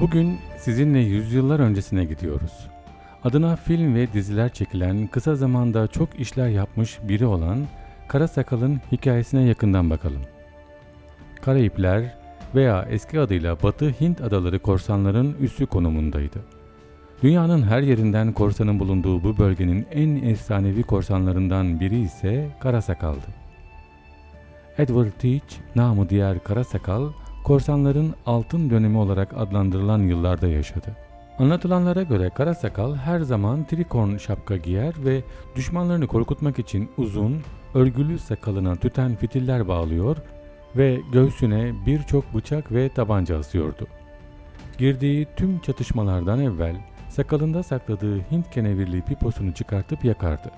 Bugün sizinle yüzyıllar öncesine gidiyoruz. Adına film ve diziler çekilen, kısa zamanda çok işler yapmış biri olan Kara Sakal'ın hikayesine yakından bakalım. Karayipler veya eski adıyla Batı Hint adaları korsanların üssü konumundaydı. Dünyanın her yerinden korsanın bulunduğu bu bölgenin en efsanevi korsanlarından biri ise Kara Sakal'dı. Edward Teach, namı diğer Kara Sakal, korsanların altın dönemi olarak adlandırılan yıllarda yaşadı. Anlatılanlara göre Kara Sakal her zaman trikorn şapka giyer ve düşmanlarını korkutmak için uzun, örgülü sakalına tüten fitiller bağlıyor ve göğsüne birçok bıçak ve tabanca asıyordu. Girdiği tüm çatışmalardan evvel sakalında sakladığı Hint kenevirli piposunu çıkartıp yakardı.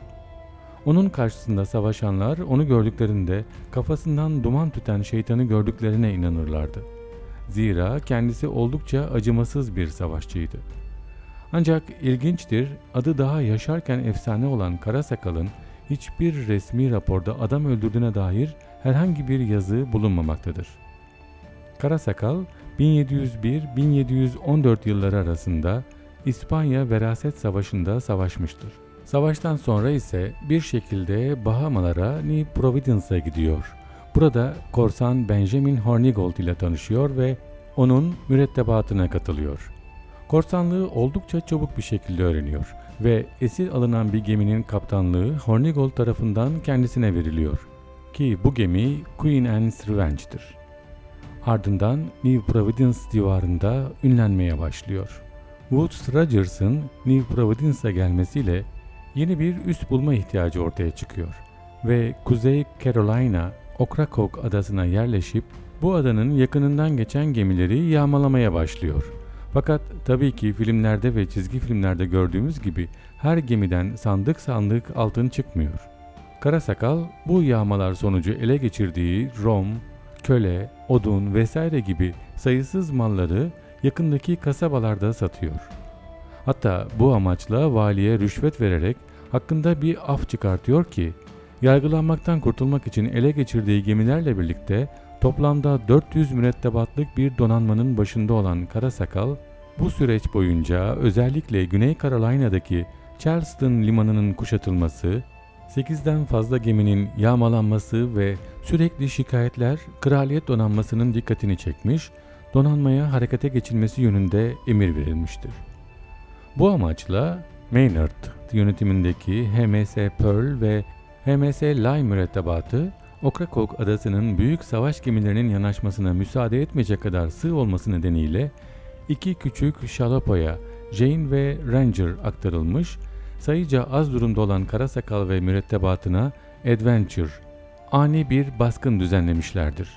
Onun karşısında savaşanlar onu gördüklerinde kafasından duman tüten şeytanı gördüklerine inanırlardı. Zira kendisi oldukça acımasız bir savaşçıydı. Ancak ilginçtir, adı daha yaşarken efsane olan Kara Sakal'ın hiçbir resmi raporda adam öldürdüğüne dair herhangi bir yazı bulunmamaktadır. Kara Sakal 1701-1714 yılları arasında İspanya Veraset Savaşı'nda savaşmıştır. Savaştan sonra ise bir şekilde Bahamalara New Providence'a gidiyor. Burada korsan Benjamin Hornigold ile tanışıyor ve onun mürettebatına katılıyor. Korsanlığı oldukça çabuk bir şekilde öğreniyor ve esir alınan bir geminin kaptanlığı Hornigold tarafından kendisine veriliyor. Ki bu gemi Queen Anne's Revenge'dir. Ardından New Providence civarında ünlenmeye başlıyor. Woods Rogers'ın New Providence'a gelmesiyle yeni bir üs bulma ihtiyacı ortaya çıkıyor ve Kuzey Carolina Ocracoke adasına yerleşip bu adanın yakınından geçen gemileri yağmalamaya başlıyor. Fakat tabii ki filmlerde ve çizgi filmlerde gördüğümüz gibi her gemiden sandık sandık altın çıkmıyor. Karasakal bu yağmalar sonucu ele geçirdiği rom, köle, odun vesaire gibi sayısız malları yakındaki kasabalarda satıyor. Hatta bu amaçla valiye rüşvet vererek hakkında bir af çıkartıyor ki yargılanmaktan kurtulmak için ele geçirdiği gemilerle birlikte toplamda 400 mürettebatlık bir donanmanın başında olan Kara Sakal bu süreç boyunca özellikle Güney Carolina'daki Charleston limanının kuşatılması, 8'den fazla geminin yağmalanması ve sürekli şikayetler kraliyet donanmasının dikkatini çekmiş, donanmaya harekete geçilmesi yönünde emir verilmiştir. Bu amaçla Maynard yönetimindeki HMS Pearl ve HMS Lime mürettebatı Ocracoke adasının büyük savaş gemilerinin yanaşmasına müsaade etmeyecek kadar sığ olması nedeniyle iki küçük şalapoya Jane ve Ranger aktarılmış, sayıca az durumda olan Karasakal ve mürettebatına Adventure ani bir baskın düzenlemişlerdir.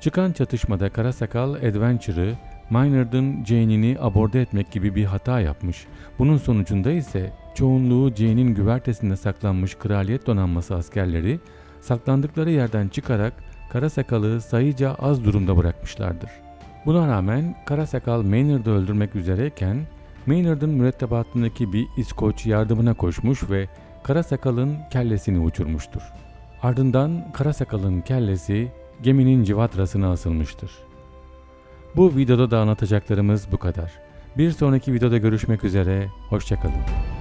Çıkan çatışmada Karasakal Adventure'ı Maynard'ın Jane'ini aborde etmek gibi bir hata yapmış. Bunun sonucunda ise çoğunluğu Jane'in güvertesinde saklanmış kraliyet donanması askerleri saklandıkları yerden çıkarak Karasakal'ı sayıca az durumda bırakmışlardır. Buna rağmen Karasakal Maynard'ı öldürmek üzereyken Maynard'ın mürettebatındaki bir İskoç yardımına koşmuş ve Karasakal'ın kellesini uçurmuştur. Ardından Karasakal'ın kellesi geminin civatrasına asılmıştır. Bu videoda da anlatacaklarımız bu kadar. Bir sonraki videoda görüşmek üzere, hoşçakalın.